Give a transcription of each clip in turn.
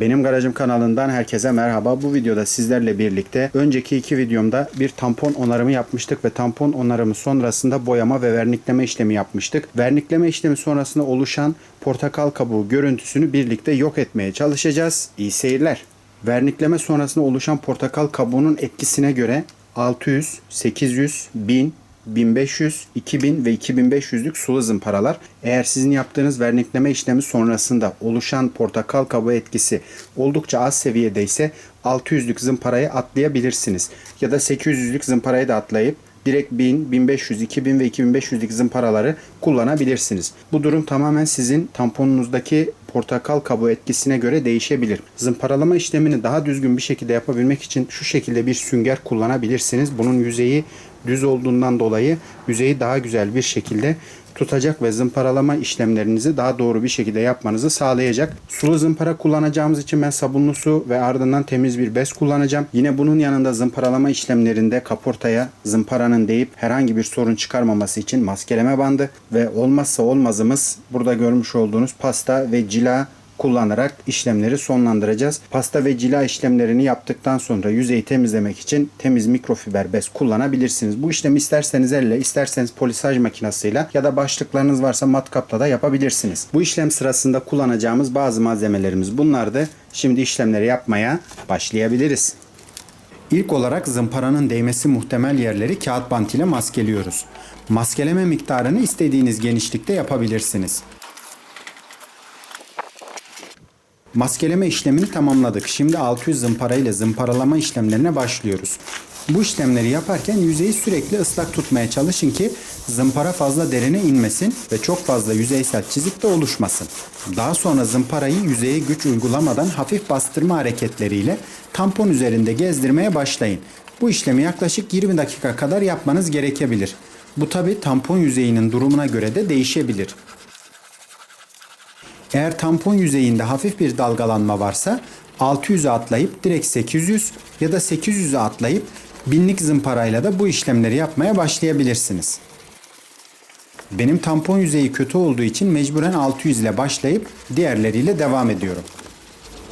Benim Garajım kanalından herkese merhaba. Bu videoda sizlerle birlikte önceki iki videomda bir tampon onarımı yapmıştık ve tampon onarımı sonrasında boyama ve vernikleme işlemi yapmıştık. Vernikleme işlemi sonrasında oluşan portakal kabuğu görüntüsünü birlikte yok etmeye çalışacağız. İyi seyirler. Vernikleme sonrasında oluşan portakal kabuğunun etkisine göre 600, 800, 1000, 1500, 2000 ve 2500'lük sulu zımparalar. Eğer sizin yaptığınız vernikleme işlemi sonrasında oluşan portakal kabuğu etkisi oldukça az seviyede ise 600'lük zımparayı atlayabilirsiniz. Ya da 800'lük zımparayı da atlayıp direkt 1000, 1500, 2000 ve 2500'lik zımparaları kullanabilirsiniz. Bu durum tamamen sizin tamponunuzdaki portakal kabuğu etkisine göre değişebilir. Zımparalama işlemini daha düzgün bir şekilde yapabilmek için şu şekilde bir sünger kullanabilirsiniz. Bunun yüzeyi düz olduğundan dolayı yüzeyi daha güzel bir şekilde tutacak ve zımparalama işlemlerinizi daha doğru bir şekilde yapmanızı sağlayacak. Sulu zımpara kullanacağımız için ben sabunlu su ve ardından temiz bir bez kullanacağım. Yine bunun yanında zımparalama işlemlerinde kaportaya zımparanın değip herhangi bir sorun çıkarmaması için maskeleme bandı ve olmazsa olmazımız burada görmüş olduğunuz pasta ve cila kullanarak işlemleri sonlandıracağız. Pasta ve cila işlemlerini yaptıktan sonra yüzeyi temizlemek için temiz mikrofiber bez kullanabilirsiniz. Bu işlemi isterseniz elle, isterseniz polisaj makinesiyle ya da başlıklarınız varsa matkapla da yapabilirsiniz. Bu işlem sırasında kullanacağımız bazı malzemelerimiz bunlardı. Şimdi işlemleri yapmaya başlayabiliriz. İlk olarak zımparanın değmesi muhtemel yerleri kağıt bant ile maskeliyoruz. Maskeleme miktarını istediğiniz genişlikte yapabilirsiniz. Maskeleme işlemini tamamladık. Şimdi 600 zımpara ile zımparalama işlemlerine başlıyoruz. Bu işlemleri yaparken yüzeyi sürekli ıslak tutmaya çalışın ki zımpara fazla derine inmesin ve çok fazla yüzeysel çizik de oluşmasın. Daha sonra zımparayı yüzeye güç uygulamadan hafif bastırma hareketleriyle tampon üzerinde gezdirmeye başlayın. Bu işlemi yaklaşık 20 dakika kadar yapmanız gerekebilir. Bu tabi tampon yüzeyinin durumuna göre de değişebilir. Eğer tampon yüzeyinde hafif bir dalgalanma varsa 600'ü atlayıp direkt 800 ya da 800'ü atlayıp binlik zımparayla da bu işlemleri yapmaya başlayabilirsiniz. Benim tampon yüzeyi kötü olduğu için mecburen 600 ile başlayıp diğerleriyle devam ediyorum.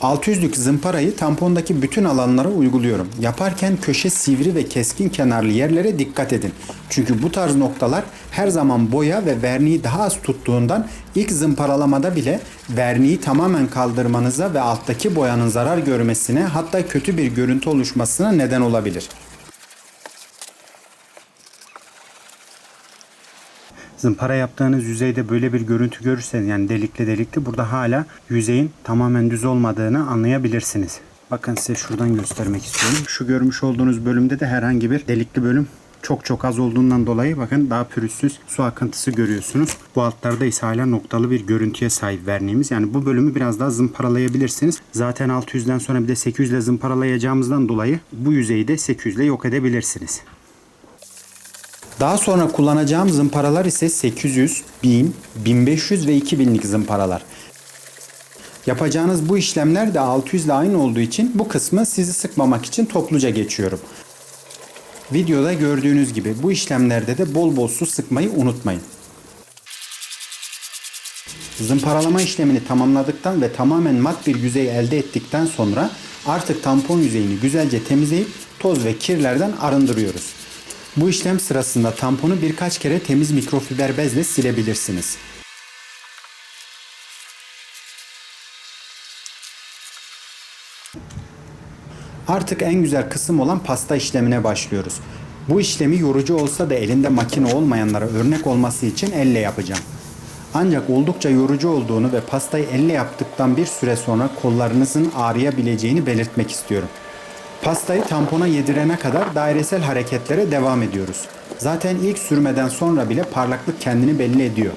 600'lük zımparayı tampondaki bütün alanlara uyguluyorum. Yaparken köşe sivri ve keskin kenarlı yerlere dikkat edin. Çünkü bu tarz noktalar her zaman boya ve verniği daha az tuttuğundan ilk zımparalamada bile verniği tamamen kaldırmanıza ve alttaki boyanın zarar görmesine hatta kötü bir görüntü oluşmasına neden olabilir. Zımpara yaptığınız yüzeyde böyle bir görüntü görürseniz yani delikli delikli burada hala yüzeyin tamamen düz olmadığını anlayabilirsiniz. Bakın size şuradan göstermek istiyorum. Şu görmüş olduğunuz bölümde de herhangi bir delikli bölüm çok çok az olduğundan dolayı bakın daha pürüzsüz su akıntısı görüyorsunuz. Bu altlarda ise hala noktalı bir görüntüye sahip verniğimiz. Yani bu bölümü biraz daha zımparalayabilirsiniz. Zaten 600'den sonra bir de 800 ile zımparalayacağımızdan dolayı bu yüzeyi de 800 ile yok edebilirsiniz. Daha sonra kullanacağım zımparalar ise 800, 1000, 1500 ve 2000'lik zımparalar. Yapacağınız bu işlemler de 600 ile aynı olduğu için bu kısmı sizi sıkmamak için topluca geçiyorum. Videoda gördüğünüz gibi bu işlemlerde de bol bol su sıkmayı unutmayın. Zımparalama işlemini tamamladıktan ve tamamen mat bir yüzey elde ettikten sonra artık tampon yüzeyini güzelce temizleyip toz ve kirlerden arındırıyoruz. Bu işlem sırasında tamponu birkaç kere temiz mikrofiber bezle silebilirsiniz. Artık en güzel kısım olan pasta işlemine başlıyoruz. Bu işlemi yorucu olsa da elinde makine olmayanlara örnek olması için elle yapacağım. Ancak oldukça yorucu olduğunu ve pastayı elle yaptıktan bir süre sonra kollarınızın ağrıyabileceğini belirtmek istiyorum. Pastayı tampona yedirene kadar dairesel hareketlere devam ediyoruz. Zaten ilk sürmeden sonra bile parlaklık kendini belli ediyor.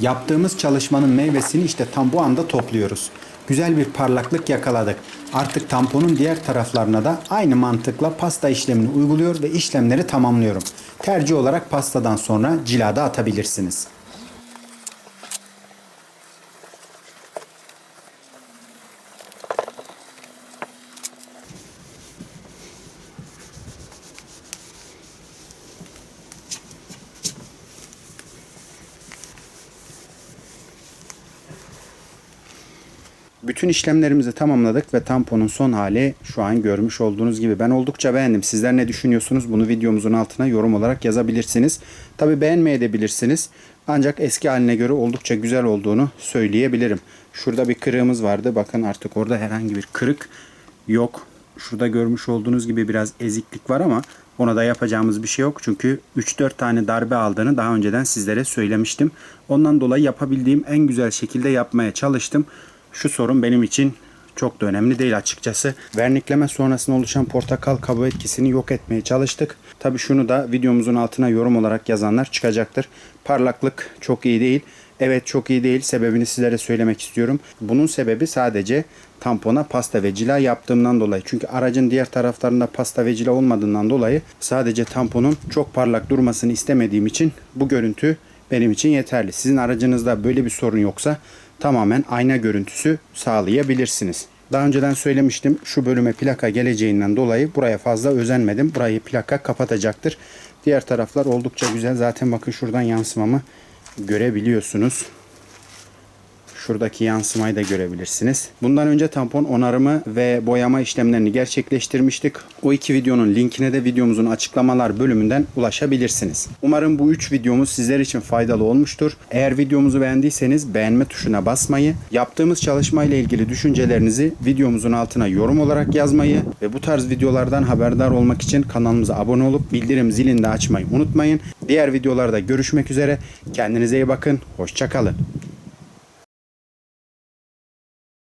Yaptığımız çalışmanın meyvesini işte tam bu anda topluyoruz. Güzel bir parlaklık yakaladık. Artık tamponun diğer taraflarına da aynı mantıkla pasta işlemini uyguluyor ve işlemleri tamamlıyorum. Tercih olarak pastadan sonra cilada atabilirsiniz. Bütün işlemlerimizi tamamladık ve tamponun son hali şu an görmüş olduğunuz gibi. Ben oldukça beğendim. Sizler ne düşünüyorsunuz? Bunu videomuzun altına yorum olarak yazabilirsiniz. Tabi beğenmeyebilirsiniz. Ancak eski haline göre oldukça güzel olduğunu söyleyebilirim. Şurada bir kırığımız vardı. Bakın artık orada herhangi bir kırık yok. Şurada görmüş olduğunuz gibi biraz eziklik var ama ona da yapacağımız bir şey yok. Çünkü 3-4 tane darbe aldığını daha önceden sizlere söylemiştim. Ondan dolayı yapabildiğim en güzel şekilde yapmaya çalıştım. Şu sorun benim için çok da önemli değil açıkçası. Vernikleme sonrasında oluşan portakal kabuğu etkisini yok etmeye çalıştık. Tabi şunu da videomuzun altına yorum olarak yazanlar çıkacaktır. Parlaklık çok iyi değil. Evet çok iyi değil. Sebebini sizlere söylemek istiyorum. Bunun sebebi sadece tampona pasta ve cila yaptığımdan dolayı. Çünkü aracın diğer taraflarında pasta ve cila olmadığından dolayı sadece tamponun çok parlak durmasını istemediğim için bu görüntü benim için yeterli. Sizin aracınızda böyle bir sorun yoksa tamamen ayna görüntüsü sağlayabilirsiniz. Daha önceden söylemiştim şu bölüme plaka geleceğinden dolayı buraya fazla özenmedim. Burayı plaka kapatacaktır. Diğer taraflar oldukça güzel. Zaten bakın şuradan yansımamı görebiliyorsunuz. Şuradaki yansımayı da görebilirsiniz. Bundan önce tampon onarımı ve boyama işlemlerini gerçekleştirmiştik. O iki videonun linkine de videomuzun açıklamalar bölümünden ulaşabilirsiniz. Umarım bu üç videomuz sizler için faydalı olmuştur. Eğer videomuzu beğendiyseniz beğenme tuşuna basmayı, yaptığımız çalışma ile ilgili düşüncelerinizi videomuzun altına yorum olarak yazmayı ve bu tarz videolardan haberdar olmak için kanalımıza abone olup bildirim zilini de açmayı unutmayın. Diğer videolarda görüşmek üzere. Kendinize iyi bakın. Hoşçakalın.